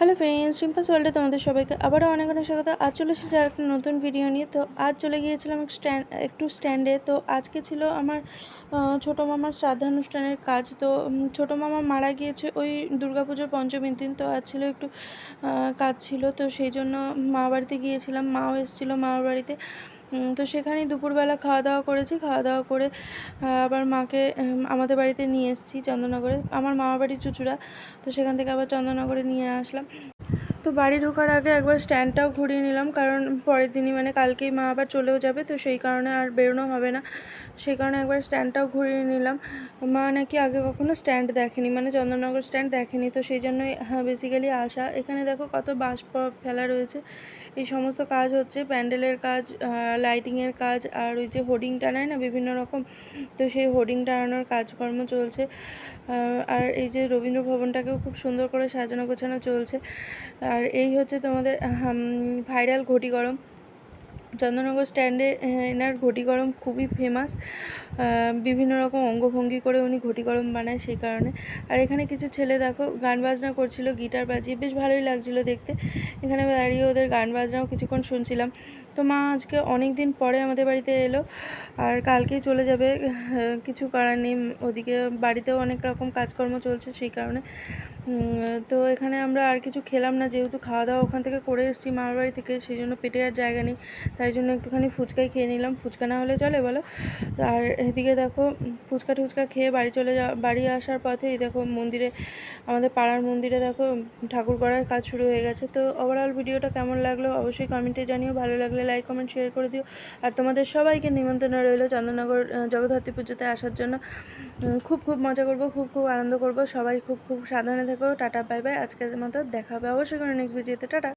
Hello friends রিম্পাস ওয়ার্ল্ডে তোমাদের সবাইকে আবারও অনেক অনেক স্বাগত। আজ চলে এসেছি আর একটা নতুন ভিডিও নিয়ে। তো আজ চলে গিয়েছিলাম স্ট্যান্ড একটু স্ট্যান্ডে তো আজকে ছিল আমার ছোটো মামার শ্রাদ্ধানুষ্ঠানের কাজ। তো ছোটো মামা মারা গিয়েছে ওই দুর্গাপুজোর পঞ্চমীর দিন। তো আজ ছিল একটু কাজ ছিল। তো সেই জন্য মা বাড়িতে গিয়েছিলাম। মাও এসেছিল মামার বাড়িতে। তো সেখানেই দুপুরবেলা খাওয়া দাওয়া করেছি। খাওয়া দাওয়া করে আবার মাকে আমাদের বাড়িতে নিয়ে এসেছি চন্দননগরে। আমার মামা বাড়ি চুচুড়া। তো সেখান থেকে আবার চন্দননগরে নিয়ে আসলাম। তো বাড়ি ঢোকার আগে একবার স্ট্যান্ডটাও ঘুরিয়ে নিলাম, কারণ পরের দিনই মানে কালকেই মা আবার চলেও যাবে, তো সেই কারণে আর বেরোনো হবে না। সেই কারণে একবার স্ট্যান্ডটাও ঘুরিয়ে নিলাম। মা নাকি আগে কখনো স্ট্যান্ড দেখেনি মানে চন্দননগর স্ট্যান্ড দেখেনি, তো সেই জন্যই হ্যাঁ বেসিক্যালি আসা। এখানে দেখো কত প- ফেলা রয়েছে। এই সমস্ত কাজ হচ্ছে, প্যান্ডেলের কাজ লাইটিংয়ের কাজ, আর ওই যে হোর্ডিং টানায় না বিভিন্ন রকম, তো সেই হোর্ডিং টানানোর কাজকর্ম চলছে। আর এই যে রবীন্দ্র ভবনটাকেও খুব সুন্দর করে সাজানো গোছানো চলছে। আর এই হচ্ছে তোমাদের ভাইরাল ঘটি গরম। চন্দননগর স্ট্যান্ডে এনার ঘটি গরম খুবই ফেমাস বিভিন্ন রকম অঙ্গভঙ্গি করে উনি ঘটি গরম বানায় সেই কারণে। আর এখানে কিছু ছেলে দেখো, গান বাজনা করছিল, গিটার বাজিয়ে, বেশ ভালোই লাগছিল দেখতে। এখানে দাঁড়িয়ে ওদের গান বাজনাও কিছুক্ষণ শুনছিলাম। তো মা আজকে অনেক দিন পরে আমাদের বাড়িতে এলো আর কালকেই চলে যাবে। কিছু করার নেই। ওদিকে বাড়িতেও অনেক রকম কাজকর্ম চলছে সেই কারণে। তো এখানে আমরা আর কিছু খেলাম না। যেহেতু খাওয়া দাওয়া ওখান থেকে করে এসেছি মামার বাড়ি থেকে, সেই জন্য পেটে আর জায়গা নেই। তাই জন্য একটুখানি ফুচকাই খেয়ে নিলাম। ফুচকা না হলে চলে বলো। আর এদিকে দেখো, ফুচকা টুচকা খেয়ে বাড়ি চলে যা বাড়ি আসার পথে এই দেখো মন্দিরে, আমাদের পাড়ার মন্দিরে দেখো ঠাকুর করার কাজ শুরু হয়ে গেছে। তো ওভারঅল ভিডিওটা কেমন লাগল অবশ্যই কমেন্টে জানিও। ভালো লাগলে লাইক কমেন্ট শেয়ার করে দিও। আর তোমাদের সবাইকে নিমন্ত্রণ রইল চন্দননগর জগদ্ধাত্রী পুজোতে আসার জন্য। খুব খুব মজা করব, খুব খুব আনন্দ করব। সবাই খুব খুব সাধারণে থেকো। টাটা বাই বাই আজকের মতো দেখা হবে অবশ্যই কোনো নেক্সট ভিডিওতে টাটা।